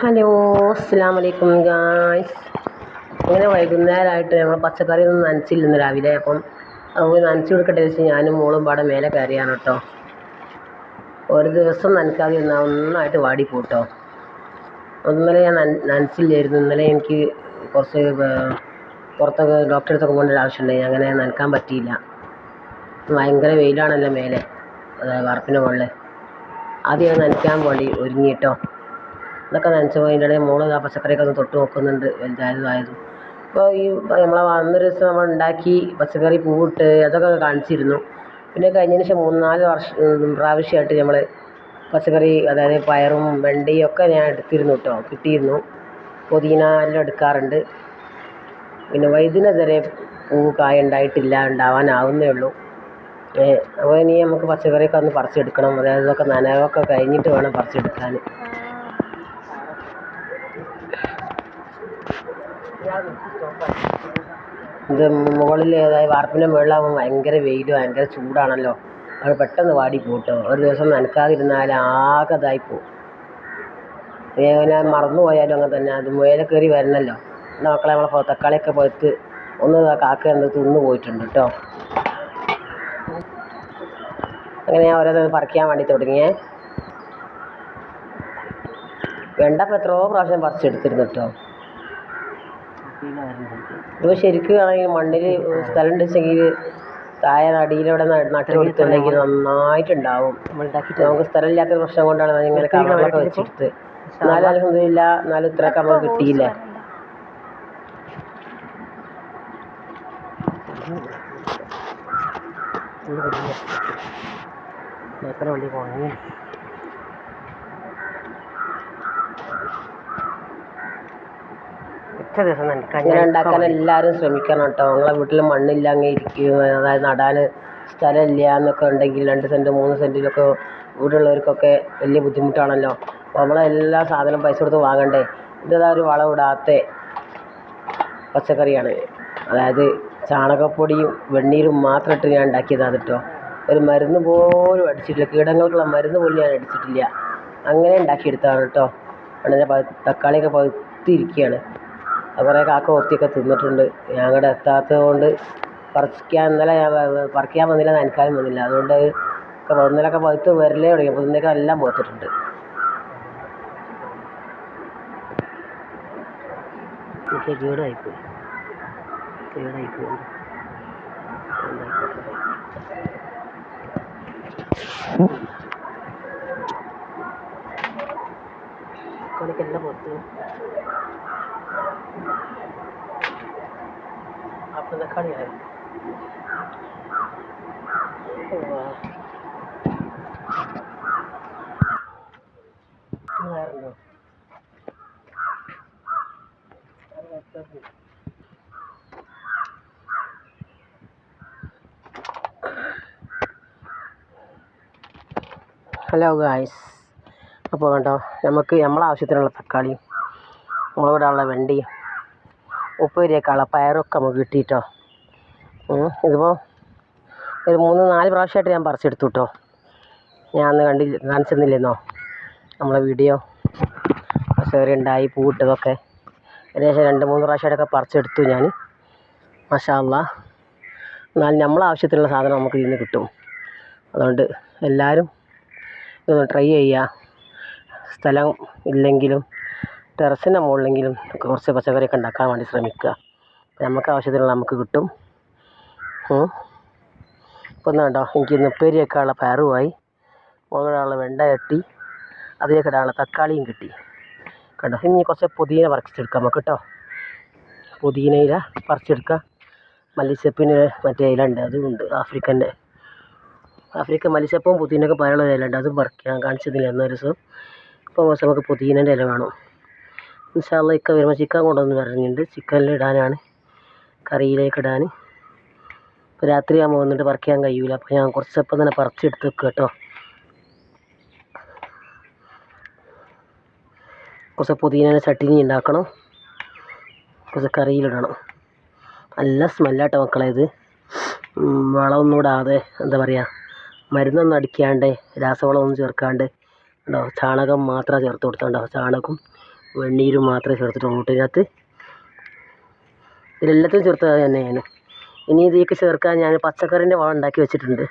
Hello അസ്സാം വലൈക്കും guys. അങ്ങനെ വൈകുന്നേരമായിട്ട് ഞങ്ങൾ പച്ചക്കറി ഒന്നും നനച്ചില്ലെന്ന് രാവിലെ. അപ്പം അത് നനച്ചു കൊടുക്കട്ടെ വെച്ച് ഞാനും മോളും പാടെ മേലെ കയറിയാണ് കേട്ടോ. ഒരു ദിവസം നനക്കാതെ ഇരുന്നാൽ ഒന്നായിട്ട് വാടി പോട്ടോ ഇന്നലെ ഞാൻ നനച്ചില്ലായിരുന്നു. ഇന്നലെ എനിക്ക് കുറച്ച് പുറത്തൊക്കെ ഡോക്ടറെ അടുത്തൊക്കെ പോകേണ്ട ഒരു ആവശ്യമുണ്ടായി. അങ്ങനെ നനക്കാൻ പറ്റിയില്ല. ഭയങ്കര വെയിലാണല്ലോ മേലെ. വാർപ്പിന്റെ മുകളിൽ ആദ്യം നനയ്ക്കാൻ വേണ്ടി ഒരുങ്ങിയിട്ടോ ഇതൊക്കെ നനച്ചപ്പോൾ അതിന്റെ ഇടയിൽ മോൾ ആ പച്ചക്കറിയൊക്കെ ഒന്ന് തൊട്ട് നോക്കുന്നുണ്ട് വലുതായതും ആയതും. അപ്പോൾ ഈ നമ്മളെ അന്നൊരു ദിവസം നമ്മൾ ഉണ്ടാക്കി പച്ചക്കറി പൂവിട്ട് അതൊക്കെ കാണിച്ചിരുന്നു. പിന്നെ കഴിഞ്ഞതിന് ശേഷം മൂന്ന് നാല് വർഷം പ്രാവശ്യമായിട്ട് നമ്മൾ പച്ചക്കറി അതായത് പയറും വെണ്ടയും ഒക്കെ ഞാൻ എടുത്തിരുന്നു കേട്ടോ കിട്ടിയിരുന്നു. പുതിന എല്ലാം എടുക്കാറുണ്ട്. പിന്നെ വൈദ്യുന പൂ കായ ഉണ്ടായിട്ടില്ല ഉണ്ടാവാനാവുന്നേ ഉള്ളൂ. അപ്പോൾ ഇനി നമുക്ക് പച്ചക്കറിയൊക്കെ ഒന്ന് പറിച്ചെടുക്കണം അതായത് ഇതൊക്കെ നനവൊക്കെ കഴിഞ്ഞിട്ട് വേണം പറിച്ചെടുക്കാൻ. ഇത് മുകളിൽ വാർപ്പിന്റെ മുകളിലാകുമ്പോൾ ഭയങ്കര വെയിലും ഭയങ്കര ചൂടാണല്ലോ. അത് പെട്ടെന്ന് വാടി പോട്ടോ. ഒരു ദിവസം നനക്കാതിരുന്നാൽ ആകെ ഇതായി പോകും അങ്ങനെ മറന്നു പോയാലും അങ്ങനെ തന്നെ. അത് മുയലെ കയറി വരണമല്ലോ എന്നാ മക്കളെ നമ്മളെ തക്കാളിയൊക്കെ പഴുത്ത് ഒന്ന് കാക്ക എന്ത് തിന്നു പോയിട്ടുണ്ട് കേട്ടോ. അങ്ങനെ ഞാൻ ഓരോന്ന് പറിക്കാൻ വേണ്ടി തുടങ്ങിയേ. വെണ്ട ഇപ്പം എത്രയോ പ്രാവശ്യം പറിച്ചെടുത്തിരുന്നു കേട്ടോ. ഇതിപ്പോൾ ശരിക്കും ആണെങ്കിൽ മണ്ണിൽ സ്ഥലം ഉണ്ടെങ്കിൽ താഴെ നടിയിലൂടെ നട്ട് കൊടുത്തുണ്ടെങ്കിൽ നന്നായിട്ടുണ്ടാവും നമുക്ക് സ്ഥലമില്ലാത്ത പ്രശ്നം കൊണ്ടാണ് ഇങ്ങനെ കവറിലൊക്കെ വെച്ചെടുത്ത് എന്നാലും അലഹമില്ല എന്നാലും ഇത്രയൊക്കെ നമുക്ക് കിട്ടിയില്ല എത്ര വണ്ടി പോകണേ ഇങ്ങനെ ഉണ്ടാക്കാൻ എല്ലാവരും ശ്രമിക്കണം കേട്ടോ. നമ്മളെ വീട്ടിൽ മണ്ണില്ല അങ്ങ് ഇരിക്കും. അതായത് നടാൻ സ്ഥലമില്ല എന്നൊക്കെ ഉണ്ടെങ്കിൽ രണ്ട് സെന്റ് മൂന്ന് സെന്റിലൊക്കെ വീടുള്ളവർക്കൊക്കെ വലിയ ബുദ്ധിമുട്ടാണല്ലോ. അപ്പോൾ നമ്മളെല്ലാ സാധനവും പൈസ കൊടുത്ത് വാങ്ങണ്ടേ? ഇതാ ഒരു വളം ഇടാത്ത പച്ചക്കറിയാണ്. അതായത് ചാണകപ്പൊടിയും വെണ്ണീരും മാത്രം ഇട്ട് ഞാൻ ഉണ്ടാക്കിയതാണ് കേട്ടോ. ഒരു മരുന്ന് പോലും അടിച്ചിട്ടില്ല. കീടങ്ങൾക്കുള്ള മരുന്ന് പോലും ഞാൻ അടിച്ചിട്ടില്ല. അങ്ങനെ ഉണ്ടാക്കിയെടുത്താണ് കേട്ടോ. അങ്ങനെ തക്കാളിയൊക്കെ പഴുത്തിരിക്കുകയാണ് കുറേ കാക്ക കൊത്തിയൊക്കെ തിന്നിട്ടുണ്ട്. ഞാൻ അങ്ങോട്ട് എത്താത്തത് കൊണ്ട് പറിക്കാൻ ഇന്നലെ ഞാൻ പറിക്കാൻ വന്നില്ല നനയ്ക്കാനും വന്നില്ല. അതുകൊണ്ട് ഇന്നലെയൊക്കെ പഴുത്ത് വരലേ തുടങ്ങി. അപ്പോൾ ഇന്നേക്കും എല്ലാം പോത്തിട്ടുണ്ട്. കളിക്കെല്ലാം പുറത്ത് അപ്പം കളിയായി വേറെന്തോ ഹലോ ഗായ്സ് അപ്പോൾ കണ്ടോ നമുക്ക് നമ്മളെ ആവശ്യത്തിനുള്ള തക്കാളിയും മുളകിടാനുള്ള വെണ്ടയും ഉപ്പേരിയൊക്കെയുള്ള പയറൊക്കെ നമുക്ക് കിട്ടിയിട്ടോ. ഇതിപ്പോൾ ഒരു മൂന്ന് നാല് പ്രാവശ്യമായിട്ട് ഞാൻ പറിച്ചെടുത്തു കേട്ടോ ഞാൻ അന്ന് കണ്ടില്ല കാണിച്ചെന്നില്ലെന്നോ? നമ്മളെ വീഡിയോ. പച്ചക്കറി ഉണ്ടായി പൂവിട്ടതൊക്കെ. ഏകദേശം രണ്ട് മൂന്ന് പ്രാവശ്യമായിട്ടൊക്കെ പറിച്ചെടുത്തു ഞാൻ. മഷാല്ല എന്നാൽ നമ്മളെ ആവശ്യത്തിനുള്ള സാധനം നമുക്ക് ഇതിൽ നിന്ന് കിട്ടും. അതുകൊണ്ട് എല്ലാവരും ഇതൊന്ന് ട്രൈ ചെയ്യുക. സ്ഥലം ഇല്ലെങ്കിലും ടെറസിന്റെ മുകളിലെങ്കിലും കുറച്ച് പച്ചക്കറിയൊക്കെ ഉണ്ടാക്കാൻ വേണ്ടി ശ്രമിക്കുക. നമുക്ക് ആവശ്യത്തിനുള്ള നമുക്ക് കിട്ടും. ഇപ്പം ഒന്ന് കണ്ടോ എനിക്ക് ഇന്ന് ഉപ്പേരിയൊക്കെ ഉള്ള പയറുമായി മുകളിലുള്ള വെണ്ട കെട്ടി അതിലേക്ക് ഇടാനുള്ള തക്കാളിയും കിട്ടി. കണ്ടോ ഇനി കുറച്ച് പുതിന പറിച്ചെടുക്കാം നമുക്ക് കേട്ടോ. പുതിനയില പറിച്ചെടുക്കാം മല്ലിച്ചപ്പിന് മറ്റേ ഇല ഉണ്ട് അതും ഉണ്ട് ആഫ്രിക്കന്റെ. ആഫ്രിക്കൻ മല്ലിച്ചപ്പും പുതിനൊക്കെ പയറുള്ള ഇല ഉണ്ട് അതും പറിക്കാം. കാണിച്ചതില്ല എന്നൊരു ദിവസം. ഇപ്പോൾ നമുക്ക് പുതിനേന്റെ ഇല വേണം. ഇൻഷാല്ല ഇക്ക വരുമ്പോൾ ചിക്കൻ കൊണ്ടുവന്ന് പറഞ്ഞിട്ടുണ്ട് ചിക്കനിൽ ഇടാനാണ്. കറിയിലേക്ക് ഇടാൻ ഇപ്പോൾ രാത്രിയാകുമ്പോൾ വന്നിട്ട് ചെയ്യാൻ കഴിയൂല. അപ്പോൾ ഞാൻ കുറച്ചപ്പം തന്നെ പറിച്ചെടുത്ത് വെക്കുക കേട്ടോ. കുറച്ച് പുതിയനെ ചട്ടിനി ഉണ്ടാക്കണം കുറച്ച് കറിയിലിടണം നല്ല സ്മെല്ലാട്ടോ മക്കളെ ഇത്. വളമൊന്നും ഇടാതെ എന്താ പറയുക മരുന്നൊന്നും അടിക്കാണ്ട് രാസവളമൊന്നും ചേർക്കാണ്ട് ഉണ്ടോ ചാണകം മാത്രം ചേർത്ത് കൊടുത്തോണ്ടോ ചാണകവും വെണ്ണീരും മാത്രമേ ചേർത്തിട്ടുള്ളൂ. ഇതിനകത്ത് ഇതിലെല്ലാത്തിനും ചേർത്തത് ഞാൻ ഇനി ഇതിലേക്ക് ചേർക്കാൻ ഞാൻ പച്ചക്കറിന്റെ വളം ഉണ്ടാക്കി വെച്ചിട്ടുണ്ട്.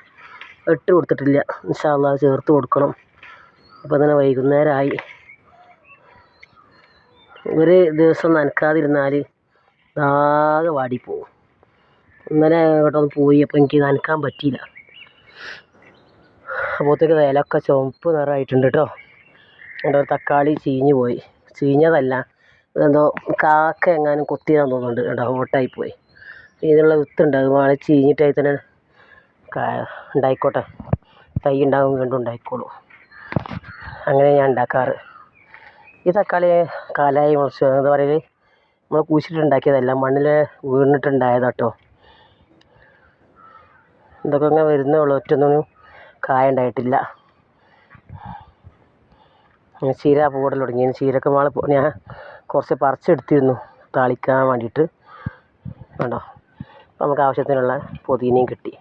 ഇട്ട് കൊടുത്തിട്ടില്ല. ഇൻഷാല്ലാ ചേർത്ത് കൊടുക്കണം. അപ്പോൾ തന്നെ വൈകുന്നേരമായി. ഒരു ദിവസം നനക്കാതിരുന്നാൽ ആകെ വാടിപ്പോവും. ഇന്നലെ അങ്ങോട്ടൊന്ന് പോയി അപ്പോൾ എനിക്ക് നനക്കാൻ പറ്റിയില്ല. അപ്പോഴത്തേക്ക് ഇലയൊക്കെ ചുവപ്പ് നിറമായിട്ടുണ്ട് കേട്ടോ എന്റെ തക്കാളി ചീഞ്ഞ് പോയി. ചീഞ്ഞതല്ല. എന്തോ കാക്ക എങ്ങാനും കൊത്തിയതാന്ന് തോന്നുന്നുണ്ട്. കേട്ടോ ഓട്ടായി പോയി. ഇതിനുള്ള വിത്തുണ്ട് അത് ചീഞ്ഞിട്ടായി തന്നെ ഉണ്ടായിക്കോട്ടെ. തൈ ഉണ്ടാകും വീണ്ടും ഉണ്ടായിക്കോളൂ. അങ്ങനെ ഞാൻ ഉണ്ടാക്കാറ്. ഈ തക്കാളി കാലായി മുളച്ച് എന്താ പറയുക നമ്മൾ കുഴിച്ചിട്ടുണ്ടാക്കിയതല്ല. മണ്ണിൽ വീണിട്ടുണ്ടായതാട്ടോ. ഇതൊക്കെ ഇങ്ങനെ വരുന്നേ ഉള്ളൂ. ഒറ്റൊന്നും കായ ഉണ്ടായിട്ടില്ല. ചീര പോടൽ തുടങ്ങി. ചീരക്ക് പോ ഞാൻ കുറച്ച് പറിച്ചെടുത്തിരുന്നു. താളിക്കാൻ വേണ്ടിയിട്ട്. കണ്ടോ? നമുക്ക് ആവശ്യത്തിനുള്ള പുതിനയും കിട്ടി.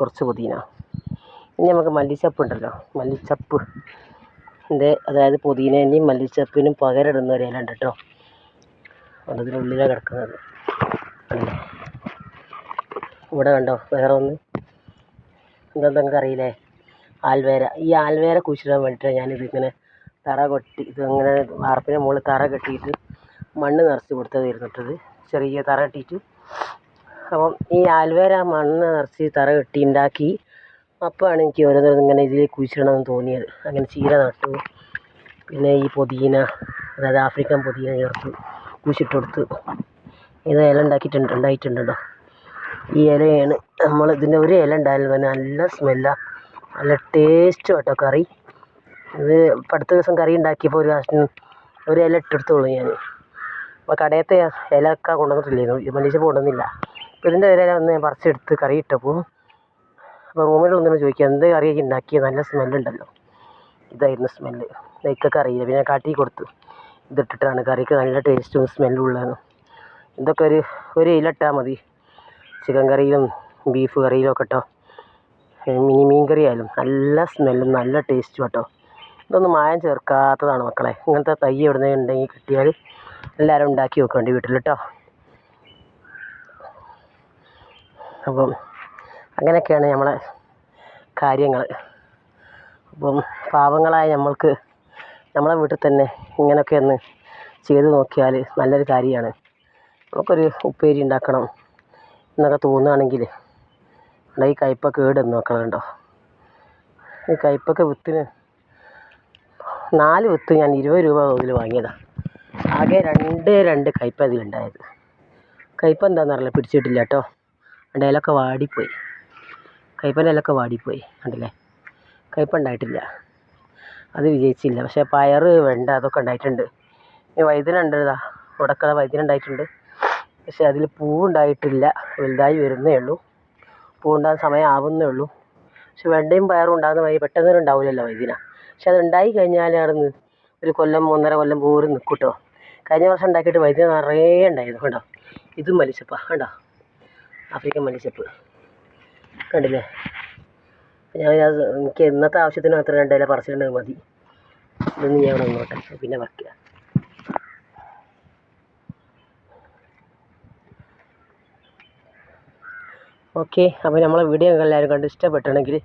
കുറച്ച് പുതിന. ഇനി നമുക്ക് മല്ലിച്ചപ്പ് ഉണ്ടല്ലോ. മല്ലിച്ചപ്പ്. ഇതിന്റെ അതായത് പുതിനേന്റെയും മല്ലിച്ചപ്പിനും പകരമിടുന്ന ഒരു ഇല ഉണ്ട് കേട്ടോ അതിനുള്ളിലാണ് കിടക്കുന്നത്. ഇവിടെ കണ്ടോ? വേറെ ഒന്ന്. എന്താ നിങ്ങൾക്ക് അറിയില്ലേ ആൽവേര ഈ ആൽവേര കുഴിച്ചിടാൻ വേണ്ടിയിട്ടാണ് ഞാൻ ഇങ്ങനെ തറ കൊട്ടി ഇതിങ്ങനെ വാർപ്പിന്റെ മുകളിൽ തറ കെട്ടിയിട്ട് മണ്ണ് നിറച്ച് കൊടുത്തതായിരുന്നു ഇട്ടത് ചെറിയ തറ കെട്ടിയിട്ട്. അപ്പം ഈ ആൽവേര മണ്ണ് നിറച്ച് തറ കെട്ടി ഉണ്ടാക്കി അപ്പോഴാണ് എനിക്ക് ഓരോന്നോരോന്ന് ഇങ്ങനെ ഇതിൽ കുഴിച്ചിടണമെന്ന് തോന്നിയത്. അങ്ങനെ ചീര നട്ടു പിന്നെ ഈ പുതിന അതായത് ആഫ്രിക്കൻ പുതിന ചേർത്ത് കുഴിച്ചിട്ട് കൊടുത്ത്. ഇത് ഇല ഉണ്ടാക്കിയിട്ടുണ്ട് ഉണ്ടായിട്ടുണ്ടോ ഈ ഇലയാണ് നമ്മൾ ഇതിന്റെ ഒരു ഇല ഉണ്ടായാലും തന്നെ നല്ല സ്മെല്ലാണ് നല്ല ടേസ്റ്റ് കേട്ടോ കറി. ഇത് അടുത്ത ദിവസം കറി ഉണ്ടാക്കിയപ്പോൾ ഒരു കഷ്ണം ഒരു ഇല ഇട്ടെടുത്തോളൂ ഞാൻ. അപ്പോൾ കടയത്തെ ഇല ഒക്കെ കൊണ്ടുവന്നിട്ടില്ലായിരുന്നു മല്ലിച്ചപ്പ് കൊണ്ടുവന്നില്ല. അപ്പോൾ ഇതിന്റെ ഇല ഒന്ന് ഞാൻ പറിച്ചെടുത്ത് കറി ഇട്ടപ്പോൾ അപ്പോൾ റൂമിലുള്ളവരോട് ചോദിക്കുക എന്ത് കറിയൊക്കെ ഉണ്ടാക്കിയത് നല്ല സ്മെല്ലുണ്ടല്ലോ ഇതായിരുന്നു സ്മെല്ല് ഇതൊക്കെ അറിയില്ല. പിന്നെ കാട്ടി കൊടുത്തു. ഇതിട്ടിട്ടാണ് കറിക്ക് നല്ല ടേസ്റ്റും സ്മെല്ലും ഉള്ളതാണ് ഇതൊക്കെ ഒരു ഒരു ഇല ഇട്ടാൽ മതി. ചിക്കൻ കറിയിലും ബീഫ് കറിയിലും ഒക്കെ കേട്ടോ മിനി മീൻ കറി ആയാലും നല്ല സ്മെല്ലും നല്ല ടേസ്റ്റും കേട്ടോ ഇതൊന്നും മായം ചേർക്കാത്തതാണ് മക്കളെ. ഇങ്ങനത്തെ തൈ എവിടെ ഉണ്ടെങ്കിൽ കിട്ടിയാൽ എല്ലാവരും ഉണ്ടാക്കി വെക്കേണ്ടി വീട്ടിൽ കേട്ടോ അപ്പം അങ്ങനെയൊക്കെയാണ് നമ്മളെ കാര്യങ്ങൾ. അപ്പം പാവങ്ങളായ നമ്മൾക്ക് നമ്മളെ വീട്ടിൽ തന്നെ ഇങ്ങനെയൊക്കെ ഒന്ന് ചെയ്തു നോക്കിയാൽ നല്ലൊരു കാര്യമാണ്. നമുക്കൊരു ഉപ്പേരി ഉണ്ടാക്കണം എന്നൊക്കെ തോന്നുകയാണെങ്കിൽ ഇവിടെ ഈ ഈടെന്ന് നോക്കണം കേട്ടോ ഈ കയ്പൊക്കെ വിത്തിന്. നാല് വിത്ത് ഞാൻ ഇരുപത് രൂപ തോതിൽ വാങ്ങിയതാണ് ആകെ രണ്ട് രണ്ട് കയ്പ അതിലുണ്ടായത് കയ്പ എന്താണെന്നറിയില്ല പിടിച്ചിട്ടില്ല കേട്ടോ. അതിന്റെ ഇലൊക്കെ വാടിപ്പോയി. കയ്പന്റെ ഇലൊക്കെ വാടിപ്പോയി കണ്ടില്ലേ? കയ്പ ഉണ്ടായിട്ടില്ല. അത് വിജയിച്ചില്ല. പക്ഷേ പയർ വെണ്ട അതൊക്കെ ഉണ്ടായിട്ടുണ്ട്. ഈ ഇതാ ഉടക്കള വൈദ്യനുണ്ടായിട്ടുണ്ട് പക്ഷേ അതിൽ പൂവുണ്ടായിട്ടില്ല. വലുതായി വരുന്നേ ഉള്ളൂ. പൂവുണ്ടാകാൻ സമയം ആവുന്നേ ഉള്ളൂ. പക്ഷെ വെണ്ടയും പയറും ഉണ്ടാകുന്ന വഴി പെട്ടെന്ന് ഉണ്ടാവില്ലല്ലോ ഇതിന പക്ഷെ അത് ഉണ്ടായി കഴിഞ്ഞാൽ അവിടെ ഒരു കൊല്ലം ഒന്നര കൊല്ലം പോലും നിൽക്കും കേട്ടോ കഴിഞ്ഞ വർഷം ഉണ്ടാക്കിയിട്ട് വൈദ്യുതി നിറയെ ഉണ്ടായിരുന്നു കണ്ടോ? ഇതും മലിച്ചപ്പാ കണ്ടോ? ആഫ്രിക്കൻ മലിച്ചപ്പ് കണ്ടില്ലേ? ഞാൻ എനിക്ക് ഇന്നത്തെ ആവശ്യത്തിന് മാത്രമേ രണ്ട് ഇല പറിച്ചിട്ടുണ്ടെങ്കിൽ മതി. ഇതൊന്നും ഞാൻ ഇവിടെ നിന്നോട്ടെ. പിന്നെ വയ്ക്കുക ഓക്കെ അപ്പോൾ നമ്മളെ വീഡിയോ എല്ലാവരും കണ്ട് ഇഷ്ടപ്പെട്ടുണ്ടെങ്കിൽ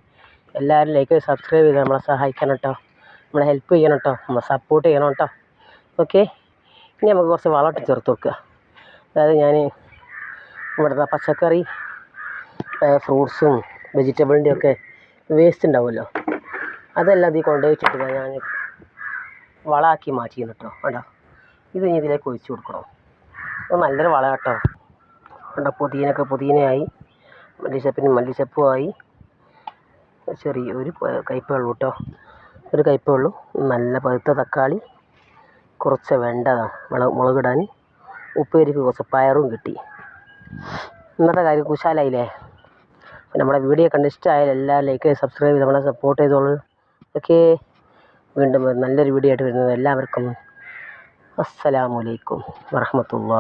എല്ലാവരും ലൈക്ക് സബ്സ്ക്രൈബ് ചെയ്ത് നമ്മളെ സഹായിക്കണം കേട്ടോ. നമ്മളെ ഹെൽപ്പ് ചെയ്യണം കേട്ടോ. നമ്മളെ സപ്പോർട്ട് ചെയ്യണം കേട്ടോ. ഓക്കെ ഇനി നമുക്ക് കുറച്ച് വളമിട്ട് ചേർത്ത് വെക്കുക. അതായത് ഞാൻ ഇവിടുത്തെ പച്ചക്കറി ഫ്രൂട്ട്സും വെജിറ്റബിളിന്റെ ഒക്കെ വേസ്റ്റ് ഉണ്ടാവുമല്ലോ. അതെല്ലാം ഇതിൽ കൊണ്ടുപോയിട്ട് ഞാൻ വളമാക്കി മാറ്റിയിരുന്നു കേട്ടോ. കേട്ടോ ഇത് ഇനി ഇതിലേക്ക് ഒഴിച്ച് കൊടുക്കണം. നല്ലൊരു വളം കേട്ടോ. കണ്ടോ? പുതിനൊക്കെ പുതിനയായി മല്ലിച്ചപ്പിന് മല്ലിച്ചപ്പുമായി ചെറിയ ഒരു കയ്പേ ഉള്ളൂ കേട്ടോ ഒരു കയ്പേ ഉള്ളൂ. നല്ല പഴുത്ത തക്കാളി കുറച്ച് വെണ്ട മുളക് മുളകിടാൻ. ഉപ്പേരിക്ക് കുറച്ച് പയറും കിട്ടി. ഇന്നത്തെ കാര്യം കുശാലായില്ലേ? നമ്മുടെ വീഡിയോ കണ്ട് ഇഷ്ടമായാലും എല്ലാ ലൈക്ക് സബ്സ്ക്രൈബ് ചെയ്ത് നമ്മളെ സപ്പോർട്ട് ചെയ്തോളൂ. ഓക്കെ. വീണ്ടും നല്ലൊരു വീഡിയോ ആയിട്ട് വരുന്നത് എല്ലാവർക്കും. അസ്സലാമലൈക്കും വറഹമത്തുള്ള